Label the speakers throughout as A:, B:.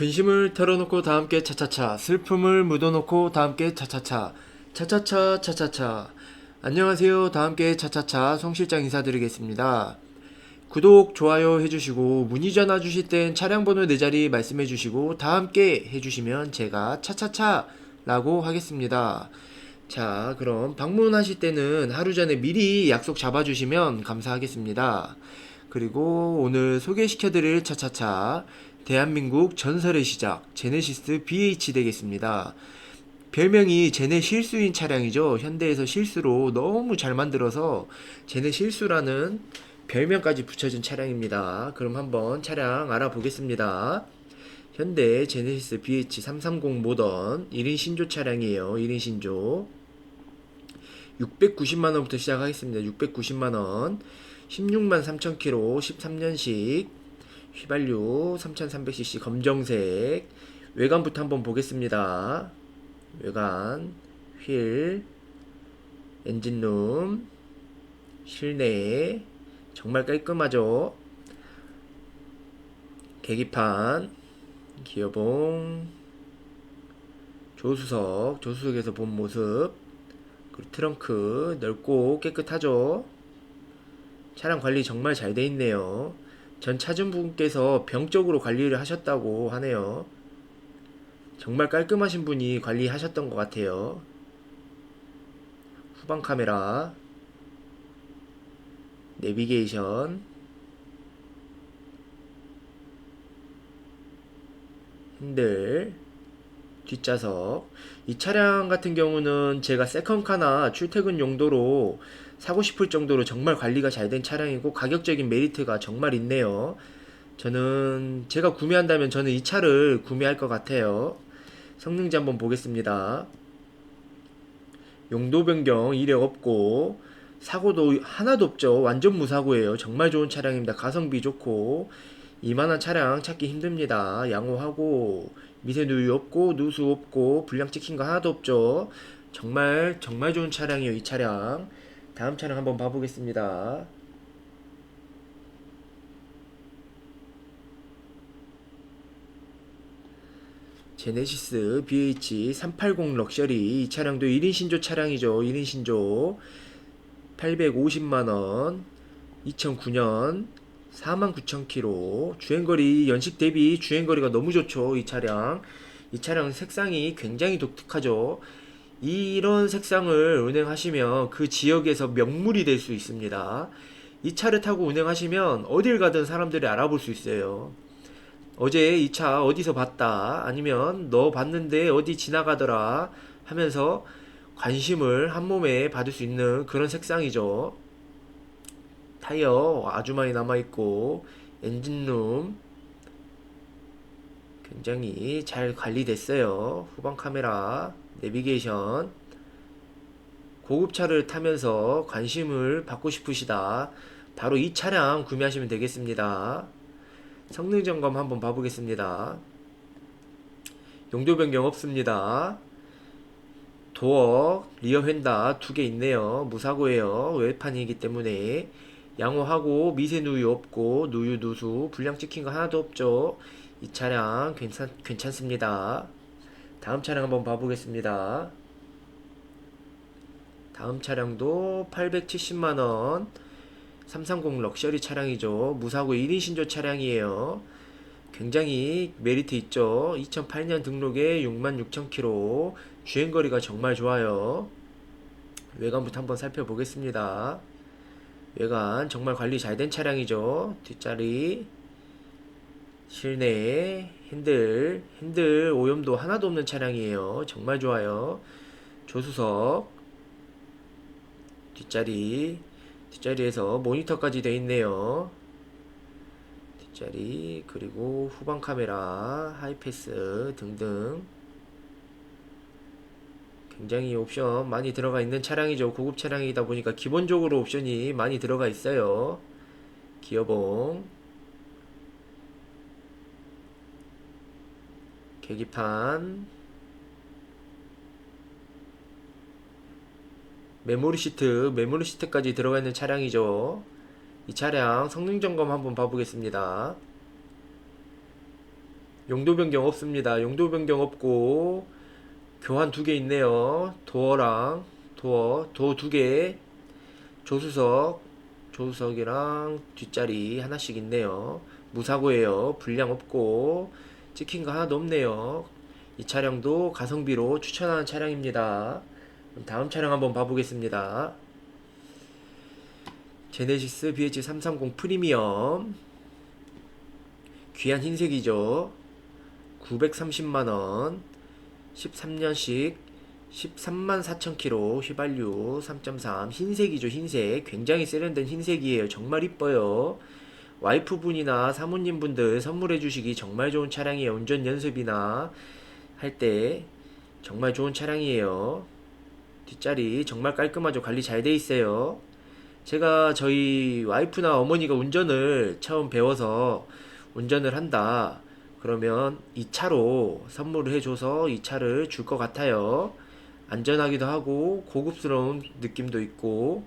A: 근심을 털어놓고 다 함께 차차차 슬픔을 묻어놓고 다 함께 차차차 차차차 차차차. 안녕하세요. 다 함께 차차차 송 실장 인사드리겠습니다. 구독 좋아요 해주시고 문의 전화 주실 땐 차량 번호 네 자리 말씀해 주시고 다 함께 해주시면 제가 차차차 라고 하겠습니다. 자 그럼 방문하실 때는 하루 전에 미리 약속 잡아주시면 감사하겠습니다. 그리고 오늘 소개시켜드릴 차차차 대한민국 전설의 시작 제네시스 BH 되겠습니다. 별명이 제네 실수인 차량이죠. 현대에서 실수로 너무 잘 만들어서 제네 실수라는 별명까지 붙여준 차량입니다. 그럼 한번 차량 알아보겠습니다. 현대 제네시스 BH 330 모던 1인 신조 차량이에요. 1인 신조. 690만원부터 시작하겠습니다. 690만원. 16만 3천km 13년식 휘발유 3300cc 검정색 외관부터 한번 보겠습니다. 외관 휠 엔진룸 실내 정말 깔끔하죠. 계기판 기어봉 조수석 조수석에서 본 모습 그리고 트렁크 넓고 깨끗하죠. 차량 관리 정말 잘 돼 있네요. 전 차주분께서 병적으로 관리를 하셨다고 하네요. 정말 깔끔하신 분이 관리하셨던 것 같아요. 후방 카메라, 내비게이션, 핸들, 뒷좌석. 이 차량 같은 경우는 제가 세컨카나 출퇴근 용도로 사고 싶을 정도로 정말 관리가 잘 된 차량이고 가격적인 메리트가 정말 있네요. 저는 제가 구매한다면 저는 이 차를 구매할 것 같아요. 성능지 한번 보겠습니다. 용도 변경 이력 없고 사고도 하나도 없죠. 완전 무사고예요. 정말 좋은 차량입니다. 가성비 좋고 이만한 차량 찾기 힘듭니다. 양호하고 미세 누유 없고 누수 없고 불량 찍힌 거 하나도 없죠. 정말 정말 좋은 차량이에요. 이 차량. 다음 차량 한번 봐보겠습니다. 제네시스 BH 380 럭셔리 이 차량도 1인 신조 차량이죠. 1인 신조 850만원 2009년 49,000km 주행거리 연식 대비 주행거리가 너무 좋죠. 이 차량 이 차량 색상이 굉장히 독특하죠. 이런 색상을 운행하시면 그 지역에서 명물이 될 수 있습니다. 이 차를 타고 운행하시면 어딜 가든 사람들이 알아볼 수 있어요. 어제 이 차 어디서 봤다 아니면 너 봤는데 어디 지나가더라 하면서 관심을 한 몸에 받을 수 있는 그런 색상이죠. 타이어 아주 많이 남아있고 엔진룸 굉장히 잘 관리됐어요. 후방 카메라, 내비게이션. 고급차를 타면서 관심을 받고 싶으시다. 바로 이 차량 구매하시면 되겠습니다. 성능 점검 한번 봐보겠습니다. 용도 변경 없습니다. 도어, 리어 휀다 두 개 있네요. 무사고예요. 외판이기 때문에 양호하고 미세 누유 없고 누유 누수 불량 찍힌 거 하나도 없죠. 이 차량 괜찮 괜찮습니다. 다음 차량 한번 봐보겠습니다. 다음 차량도 870만 원. 330 럭셔리 차량이죠. 무사고 1인 신조 차량이에요. 굉장히 메리트 있죠. 2008년 등록에 66,000km. 주행거리가 정말 좋아요. 외관부터 한번 살펴보겠습니다. 외관 정말 관리 잘 된 차량이죠. 뒷자리 실내 핸들 핸들 오염도 하나도 없는 차량이에요. 정말 좋아요. 조수석 뒷자리 뒷자리에서 모니터까지 돼 있네요. 뒷자리 그리고 후방 카메라 하이패스 등등 굉장히 옵션 많이 들어가 있는 차량이죠. 고급 차량이다 보니까 기본적으로 옵션이 많이 들어가 있어요. 기어봉 계기판 메모리 시트, 메모리 시트까지 들어가 있는 차량이죠. 이 차량 성능 점검 한번 봐보겠습니다. 용도 변경 없습니다. 용도 변경 없고 교환 두 개 있네요. 도어랑 도어 도어 두 개. 조수석 조수석이랑 뒷자리 하나씩 있네요. 무사고예요. 불량 없고 찍힌 거 하나도 없네요. 이 차량도 가성비로 추천하는 차량입니다. 다음 차량 한번 봐보겠습니다. 제네시스 BH330 프리미엄 귀한 흰색이죠. 930만원 13년식 13만 4천 킬로 휘발유 3.3 흰색이죠 흰색. 굉장히 세련된 흰색이에요. 정말 이뻐요. 와이프분이나 사모님분들 선물해 주시기 정말 좋은 차량이에요. 운전 연습이나 할 때 정말 좋은 차량이에요. 뒷자리 정말 깔끔하죠. 관리 잘 돼 있어요. 제가 저희 와이프나 어머니가 운전을 처음 배워서 운전을 한다 그러면 이 차로 선물을 해줘서 이 차를 줄 것 같아요. 안전하기도 하고 고급스러운 느낌도 있고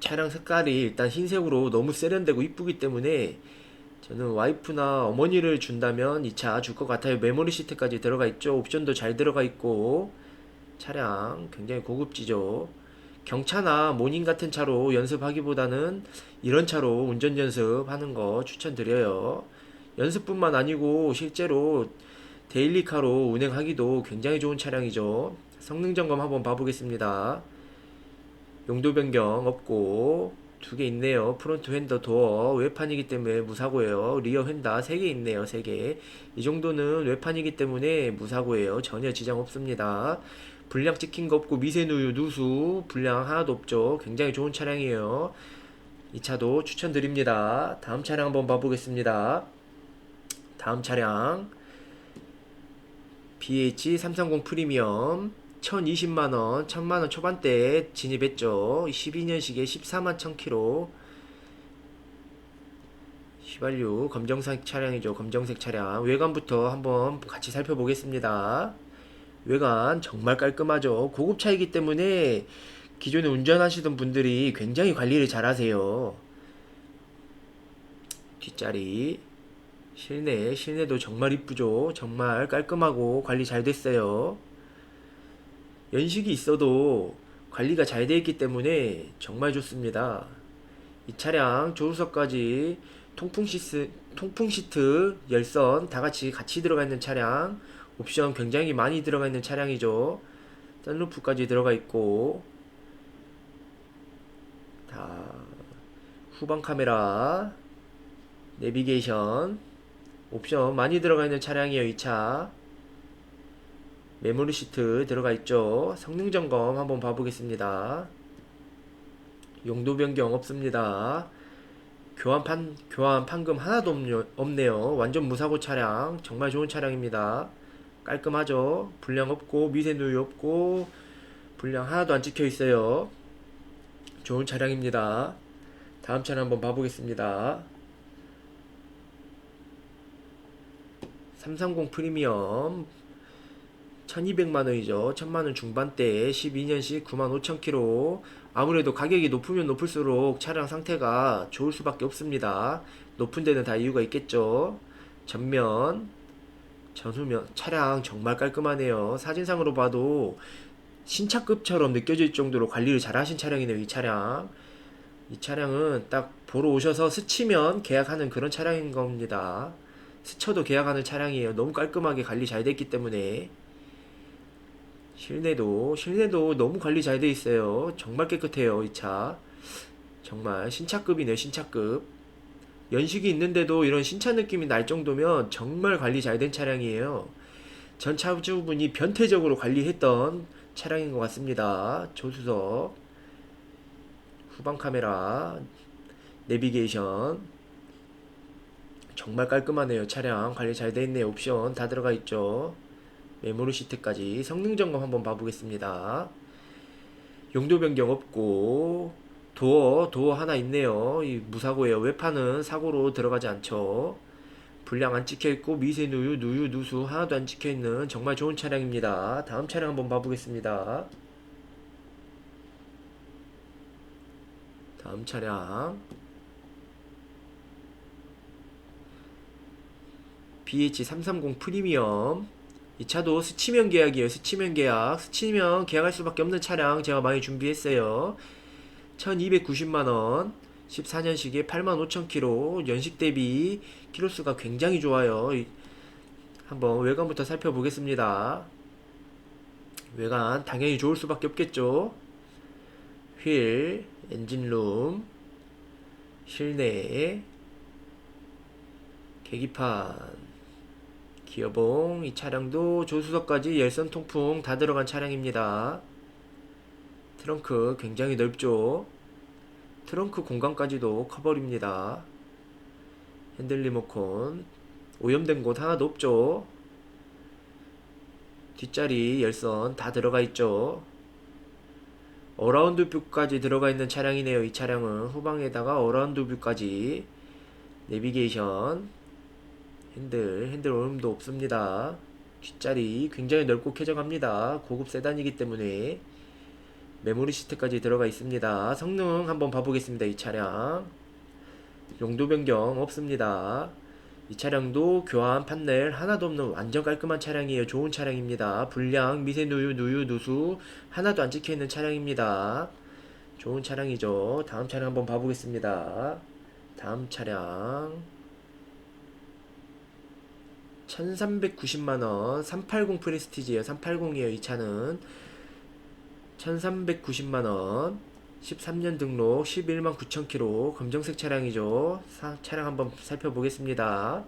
A: 차량 색깔이 일단 흰색으로 너무 세련되고 이쁘기 때문에 저는 와이프나 어머니를 준다면 이차줄 것 같아요. 메모리 시트까지 들어가 있죠. 옵션도 잘 들어가 있고 차량 굉장히 고급지죠. 경차나 모닝 같은 차로 연습하기보다는 이런 차로 운전 연습하는 거 추천드려요. 연습뿐만 아니고 실제로 데일리카로 운행하기도 굉장히 좋은 차량이죠. 성능 점검 한번 봐보겠습니다. 용도 변경 없고 두 개 있네요. 프론트 휀더 도어 외판이기 때문에 무사고예요. 리어 휀다 세 개 있네요. 세 개. 이 정도는 외판이기 때문에 무사고예요. 전혀 지장 없습니다. 불량 찍힌 거 없고 미세누유 누수 불량 하나도 없죠. 굉장히 좋은 차량이에요. 이 차도 추천드립니다. 다음 차량 한번 봐보겠습니다. 다음 차량 BH330 프리미엄 1020만원, 1000만원 초반대에 진입했죠. 12년식에 14만 1000km. 휘발유 검정색 차량이죠. 검정색 차량. 외관부터 한번 같이 살펴보겠습니다. 외관 정말 깔끔하죠. 고급차이기 때문에 기존에 운전하시던 분들이 굉장히 관리를 잘 하세요. 뒷자리 실내 실내도 정말 이쁘죠. 정말 깔끔하고 관리 잘 됐어요. 연식이 있어도 관리가 잘 되어 있기 때문에 정말 좋습니다. 이 차량 조수석까지 통풍 시스 통풍 시트 열선 다 같이 같이 들어가 있는 차량 옵션 굉장히 많이 들어가 있는 차량이죠. 썬루프까지 들어가 있고 다 후방 카메라 내비게이션 옵션 많이 들어가 있는 차량이에요 이 차. 메모리 시트 들어가 있죠. 성능 점검 한번 봐보겠습니다. 용도 변경 없습니다. 교환 판 교환 판금 하나도 없네요. 완전 무사고 차량. 정말 좋은 차량입니다 깔끔하죠 불량 없고 미세누유 없고 불량 하나도 안 찍혀 있어요 좋은 차량입니다 다음 차량 한번 봐보겠습니다 330 프리미엄 1200만원이죠. 1000만원 중반대에 12년식 95,000km. 아무래도 가격이 높으면 높을수록 차량 상태가 좋을 수밖에 없습니다. 높은 데는 다 이유가 있겠죠. 전면, 전후면, 차량 정말 깔끔하네요. 사진상으로 봐도 신차급처럼 느껴질 정도로 관리를 잘 하신 차량이네요, 이 차량. 이 차량은 딱 보러 오셔서 스치면 계약하는 그런 차량인 겁니다. 스쳐도 계약하는 차량이에요. 너무 깔끔하게 관리 잘 됐기 때문에 실내도 실내도 너무 관리 잘 돼 있어요. 정말 깨끗해요 이 차. 정말 신차급이네요 신차급. 연식이 있는데도 이런 신차 느낌이 날 정도면 정말 관리 잘 된 차량이에요. 전 차주분이 변태적으로 관리했던 차량인 것 같습니다. 조수석, 후방 카메라, 내비게이션, 정말 깔끔하네요. 차량 관리 잘 돼 있네요. 옵션 다 들어가 있죠. 메모리 시트까지 성능 점검 한번 봐보겠습니다. 용도 변경 없고 도어 도어 하나 있네요. 이 무사고예요. 외판은 사고로 들어가지 않죠. 불량 안 찍혀 있고 미세 누유, 누유, 누수 하나도 안 찍혀 있는 정말 좋은 차량입니다. 다음 차량 한번 봐보겠습니다. 다음 차량 BH330 프리미엄 이 차도 스치면 계약이에요. 스치면 계약. 스치면 계약할 수밖에 없는 차량 제가 많이 준비했어요. 1290만원 14년식에 85,000km 연식 대비 키로수가 굉장히 좋아요. 이- 한번 외관부터 살펴보겠습니다. 외관 당연히 좋을 수밖에 없겠죠. 휠, 엔진룸, 실내, 계기판, 기어봉, 이 차량도 조수석까지 열선 통풍 다 들어간 차량입니다. 트렁크 굉장히 넓죠. 트렁크 공간까지도 커버립니다. 핸들 리모컨 오염된 곳 하나도 없죠. 뒷자리 열선 다 들어가 있죠. 어라운드 뷰까지 들어가 있는 차량이네요. 이 차량은 후방에다가 어라운드 뷰까지 내비게이션 핸들 핸들 오염도 없습니다. 뒷자리 굉장히 넓고 쾌적합니다. 고급 세단이기 때문에 메모리 시트까지 들어가 있습니다. 성능 한번 봐보겠습니다. 이 차량 용도 변경 없습니다. 이 차량도 교환 판넬 하나도 없는 완전 깔끔한 차량이에요. 좋은 차량입니다. 불량, 미세 누유, 누유, 누수 하나도 안 찍혀 있는 차량입니다. 좋은 차량이죠. 다음 차량 한번 봐보겠습니다. 다음 차량 1390만원 380 프레스티지예요. 380이에요. 이 차는 1390만원 13년 등록 11만 9천 킬로 검정색 차량이죠. 사- 차량 한번 살펴보겠습니다.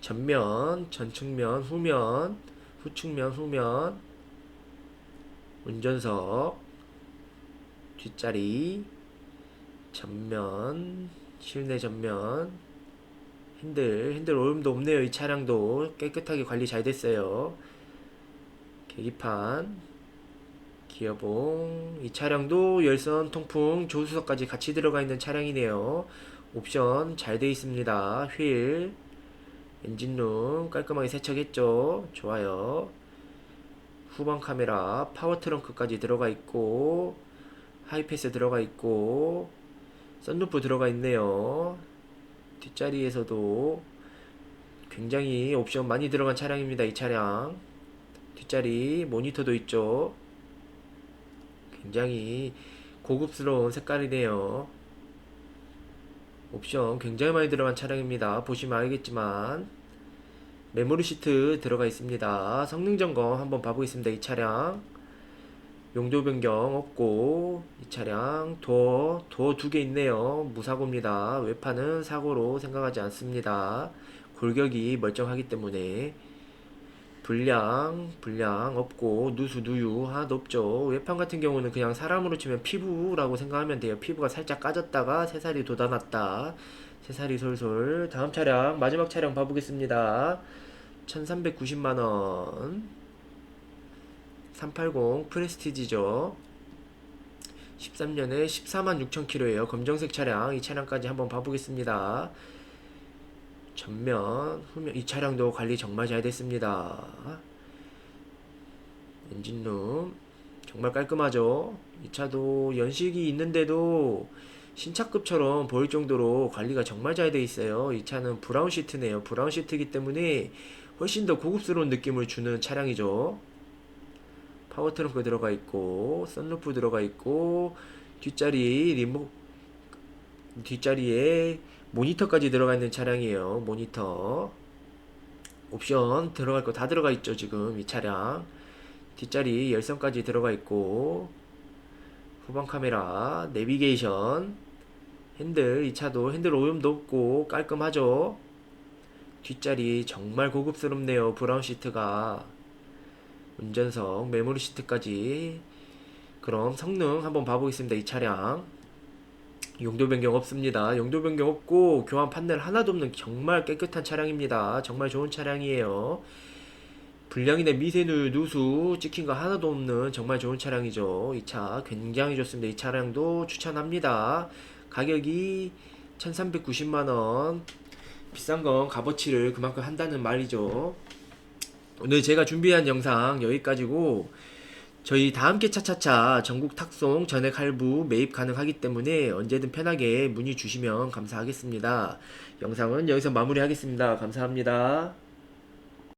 A: 전면, 전측면, 후면, 후측면, 후면, 운전석, 뒷자리, 전면, 실내 전면, 핸들, 핸들 오염도 없네요. 이 차량도 깨끗하게 관리 잘 됐어요. 계기판, 기어봉. 이 차량도 열선 통풍 조수석까지 같이 들어가 있는 차량이네요. 옵션 잘 되어 있습니다. 휠 엔진룸 깔끔하게 세척했죠? 좋아요. 후방 카메라 파워 트렁크까지 들어가 있고 하이패스 들어가 있고 썬루프 들어가 있네요. 뒷자리에서도 굉장히 옵션 많이 들어간 차량입니다 이 차량. 뒷자리 모니터도 있죠 굉장히 고급스러운 색깔이네요. 옵션 굉장히 많이 들어간 차량입니다. 보시면 알겠지만 메모리 시트 들어가 있습니다. 성능 점검 한번 봐보겠습니다. 이 차량 용도 변경 없고 이 차량 도어 도어 두 개 있네요. 무사고입니다. 외판은 사고로 생각하지 않습니다. 골격이 멀쩡하기 때문에 불량, 불량 없고 누수, 누유 하나도 없죠. 외판 같은 경우는 그냥 사람으로 치면 피부라고 생각하면 돼요. 피부가 살짝 까졌다가 새살이 돋아났다. 새살이 솔솔. 다음 차량, 마지막 차량 봐보겠습니다. 1390만원. 380 프레스티지죠. 13년에 14만 6천 킬로예요. 검정색 차량. 이 차량까지 한번 봐보겠습니다. 전면, 후면 이 차량도 관리 정말 잘 됐습니다. 엔진룸 정말 깔끔하죠. 이 차도 연식이 있는데도 신차급처럼 보일 정도로 관리가 정말 잘 돼 있어요. 이 차는 브라운 시트네요. 브라운 시트이기 때문에 훨씬 더 고급스러운 느낌을 주는 차량이죠. 파워 트렁크 들어가 있고 썬루프 들어가 있고 뒷자리 리모 뒷자리에 모니터까지 들어가 있는 차량이에요. 모니터. 옵션 들어갈 거 다 들어가 있죠, 지금 이 차량. 뒷자리 열선까지 들어가 있고 후방 카메라, 내비게이션, 핸들 이 차도 핸들 오염도 없고 깔끔하죠. 뒷자리 정말 고급스럽네요. 브라운 시트가 운전석, 메모리 시트까지. 그럼 성능 한번 봐보겠습니다. 이 차량. 용도 변경 없습니다. 용도 변경 없고 교환 판넬 하나도 없는 정말 깨끗한 차량입니다. 정말 좋은 차량이에요. 불량이나 미세누 누수 찍힌 거 하나도 없는 정말 좋은 차량이죠. 이 차 굉장히 좋습니다. 이 차량도 추천합니다. 가격이 1390만원. 비싼 건 값어치를 그만큼 한다는 말이죠. 오늘 제가 준비한 영상 여기까지고 저희 다함께 차차차 전국 탁송 전액 할부 매입 가능하기 때문에 언제든 편하게 문의 주시면 감사하겠습니다. 영상은 여기서 마무리하겠습니다. 감사합니다.